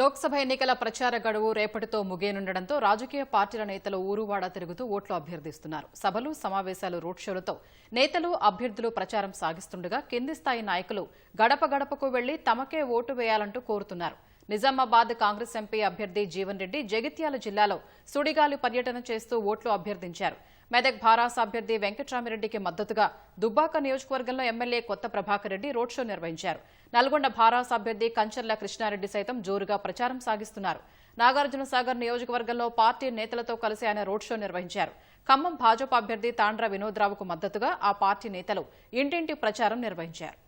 లోక్సభ ఎన్నికల ప్రచార గడువు రేపటితో ముగియనుండటంతో రాజకీయ పార్టీల నేతలు ఊరువాడ తిరుగుతూ ఓట్లు అభ్యర్థిస్తున్నారు. సభలు సమావేశాలు రోడ్ షోలతో నేతలు అభ్యర్థులు ప్రచారం సాగిస్తుండగా కింది స్థాయి నాయకులు గడప గడపకు వెళ్ళి తమకే ఓటు వేయాలంటూ కోరుతున్నారు. నిజామాబాద్ కాంగ్రెస్ ఎంపీ అభ్యర్థి జీవన్ రెడ్డి జగిత్యాల జిల్లాలో సుడిగాలి పర్యటన చేస్తూ ఓట్లు అభ్యర్థించారు. మెదక్ భారాస అభ్యర్థి వెంకట్రామిరెడ్డికి మద్దతుగా దుబ్బాక నియోజకవర్గంలో ఎమ్మెల్యే కొత్త ప్రభాకర్ రెడ్డి రోడ్ షో నిర్వహించారు. నల్గొండ భారాస అభ్యర్థి కంచర్ల కృష్ణారెడ్డి సైతం జోరుగా ప్రచారం సాగిస్తున్నారు. నాగార్జున సాగర్ నియోజకవర్గంలో పార్టీ నేతలతో కలిసి ఆయన రోడ్ షో నిర్వహించారు. ఖమ్మం భాజపా అభ్యర్థి తాండ్ర వినోద్రావుకు మద్దతుగా ఆ పార్టీ నేతలు ఇంటింటి ప్రచారం నిర్వహించారు.